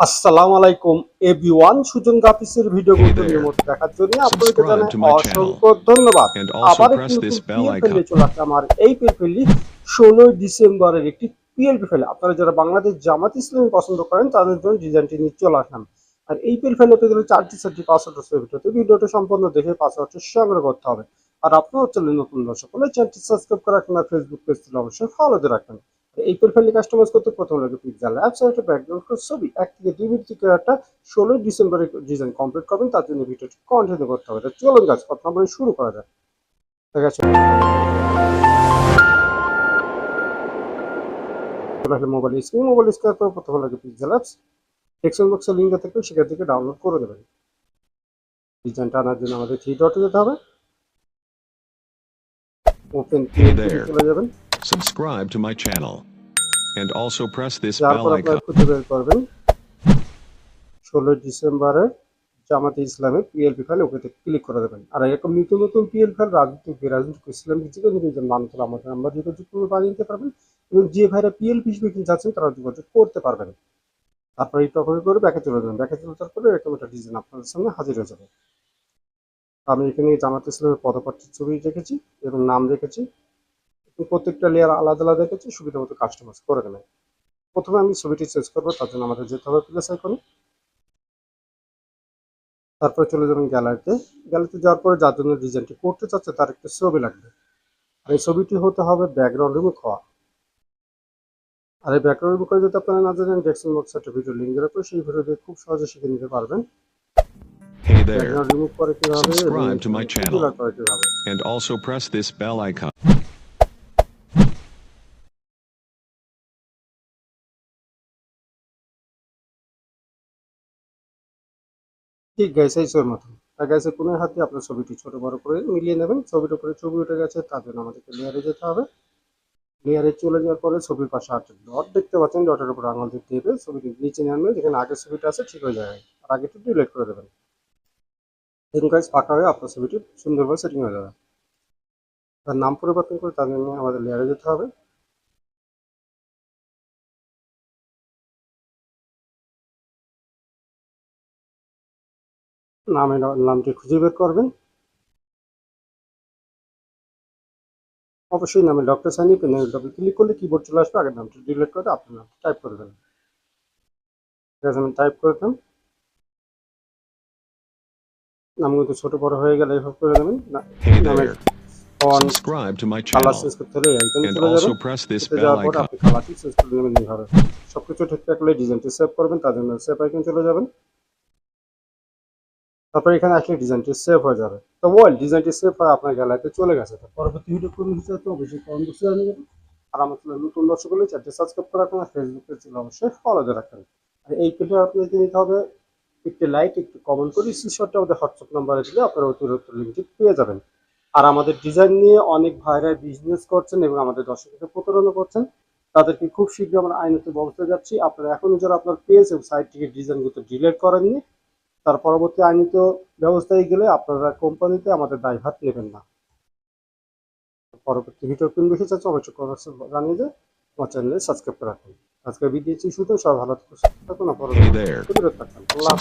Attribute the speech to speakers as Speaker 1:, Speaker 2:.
Speaker 1: আসসালামু আলাইকুম এভরিওয়ান সুজন গাফিসের ভিডিও
Speaker 2: Hey
Speaker 1: গুলো
Speaker 2: there.
Speaker 1: নিয়মিত দেখার জন্য জানাই অসংখ্য ধন্যবাদ। আবার একটি পিএলপি চলে আসছে আমার এই পিএলপি ষোলোই ডিসেম্বরের একটি পিএলপি ফেলে আপনারা যারা বাংলাদেশ জামাত ইসলামী পছন্দ করেন তাদের জন্য ডিজাইনটি নিয়ে চলে আসলাম। আর এই পিএল ফেলে পেতে চারটি চারটি পাসওয়ার্ড আছে ভিডিওতে ভিডিওটা সম্পূর্ণ দেখে পাসওয়ার্ডটি সংগ্রহ করতে হবে। আর আপনারা হচ্ছে নতুন দর্শক হলে চ্যানেলটি সাবস্ক্রাইব করে রাখবেন আর ফেসবুক পেজ থেকে অবশ্যই ফলো দিয়ে রাখবেন এই প্রোফাইলে কাস্টমাইজ করতে প্রথম লাগে পিকজাল অ্যাপস আর একটা ব্যাকগ্রাউন্ড ছবি। এক থেকে দুই মিনিট থেকে একটা ষোলোই ডিসেম্বরে ডিজাইন কমপ্লিট করবেন তার জন্য ভিডিওটি কন্টিনিউ করতে হবে। চলুন গাছ আমরা শুরু করা যাক। ঠিক আছে? চলে মোবাইল স্ক্রিন মোবাইল স্ক্রিন পর প্রথম লাগে পিকজাল অ্যাপস টেক্সট বক্সের লিঙ্ক থেকে সেখান থেকে ডাউনলোড করে দেবেন। ডিজাইনটা আনার জন্য আমাদের থ্রি ডটে যেতে হবে। ওপেন. চলে যাবেন।
Speaker 2: Subscribe to my channel. And also press this bell icon.
Speaker 1: করবেন। ষোলোই ডিসেম্বরের জামাতে ইসলামের পিএলপি ফাইল ওকে ক্লিক করে দেবেন। আর এরকম নতুন নতুন পিএল ফাইল রাজনৈতিক রাজনৈতিক ইসলামিক যে কোনো তাহলে আমাদের নাম্বার যোগাযোগ করে বানিয়ে নিতে পারবেন। এবং যে ভাইরা পিএলপি হিসেবে কিনতে চাচ্ছেন তারা যোগাযোগ করতে পারবেন। তারপরে এই টপিক করে ব্যাকে চলে যাবেন। ব্যাকে চলে যাওয়ার পরে এরকম একটা ডিজাইন আপনাদের সামনে হাজির হয়ে যাবে। আমি এখানে জামাতে ইসলামের পদপ্রার্থীর ছবি রেখেছি এবং নাম রেখেছি প্রত্যেকটা লেয়ার আলাদা আলাদা রেখেছি সুবিধা মতো কাস্টমাইজ করে নেবেন প্রথমে আমি ছবিটি চেঞ্জ করব তার জন্য আমাদের যেতে হবে প্লেস আইকনে তারপরে চলে যাবেন গ্যালারিতে গ্যালারিতে যাওয়ার পরে যার জন্য ডিজাইনটি করতে চাচ্ছে তার একটা ছবি লাগবে। আর এই ছবিটি হতে হবে ব্যাকগ্রাউন্ড রিমুভ হওয়া। আর এই ব্যাকগ্রাউন্ড রিমুভ করে যদি আপনারা না জানেন ডেক্সন বক্স একটা ভিডিও লিঙ্ক দেওয়ার পরে সেই ভিডিও দিয়ে খুব সহজে শিখে নিতে পারবেন।
Speaker 2: Hey there.
Speaker 1: ব্যাকগ্রাউন্ড রিমুভ করে কীভাবে এবং
Speaker 2: Subscribe to my channel. And also press this bell icon.
Speaker 1: ঠিক গাইছে এই ছবির মতন আর গাইছে কোনো হাতে আপনার ছবিটি ছোট, বড় করে মিলিয়ে নেবেন। ছবির উপরে ছবি উঠে গেছে, তার জন্য আমাদেরকে লেয়ারে যেতে হবে। লেয়ারে চলে যাওয়ার পরে ছবির পাশে আটটা ডট দেখতে পাচ্ছেন। ডটের উপর আঙুল দিয়ে দেবে ছবিটি নিচে নিয়ে আনবেন যেখানে আগের ছবিটা আছে, ঠিক হয়ে যাবে। আর আগে আগেটা ডিলিট করে দেবেন। দেখুন গাইজ ফাঁকা হয়ে আপনার ছবিটি সুন্দরভাবে সেটিং হয়ে যাবে। তার নাম পরিবর্তন করে তার জন্য আমাদের লেয়ারে যেতে হবে। নামের নামটি খুঁজে বের করবেন। অবশ্যই নামে ডক্টর সাইনি পেনে ডবল ক্লিক করলে কিবোর্ড চলে আসবে আগের নামটি ডিলিট করে আপনার নামটি টাইপ করে দেবেন। ঠিক আছে আমি টাইপ করে দিলাম নামগুলো ছোট বড় হয়ে গেলে এভাবে করে দেবেন। নামের কালার. চেঞ্জ করতে হলে
Speaker 2: And
Speaker 1: চলে
Speaker 2: icon.
Speaker 1: আপনি কালারটি চেঞ্জ করে নেবেন এইভাবে। সবকিছু ঠিকঠাক হলে ডিজাইনটি সেভ করবেন তার জন্য সেভ আইকন চলে যাবেন। তারপর এখানে আসলে ডিজাইনটি সেভ হয়ে যাবে। তো ওয়েল ডিজাইনটি সেভ হয়ে আপনার গ্যালারিতে চলে গেছে তো পরবর্তী ভিডিও কোন হিসেবে তো অবশ্যই কমেন্ট বক্সে জানিয়ে দেবেন। আর আমার চ্যানেল নতুন দর্শক হলে চ্যানেলটি সাবস্ক্রাইব করে রাখুন আর ফেসবুক পেজ অবশ্যই ফলো দিয়ে রাখবেন। আর এই পেজে আপনাকে নিতে হবে একটি লাইক একটু কমেন্ট করে স্ক্রিনশটটা আমাদের হোয়াটসঅ্যাপ নাম্বারে দিলে আপনারা অতিরিক্ত লিঙ্কটি পেয়ে যাবেন। আর আমাদের ডিজাইন নিয়ে অনেক ভাইরা বিজনেস করছেন এবং আমাদের দর্শকদের প্রতারণা করছেন। তাদেরকে খুব শীঘ্রই আমরা আইনত ব্যবস্থা যাচ্ছি। আপনারা এখনও যারা আপনার পেজ এবং সাইট থেকে ডিজাইনগুলো ডিলেট করেননি তার পরবর্তী আইনিত ব্যবস্থায় গেলে আপনারা কোম্পানিতে আমাদের দায়ভার নেবেন না। পরবর্তী ভিডিও কোন বেশি চাচ্ছে অবশ্যই কমেন্টস জানিয়ে যে আমার চ্যানেলে সাবস্ক্রাইব করে রাখুন। আজকে ভিডিও শুধু সব ভালো থাকুন. পরবর্তী থাকুন আল্লাহ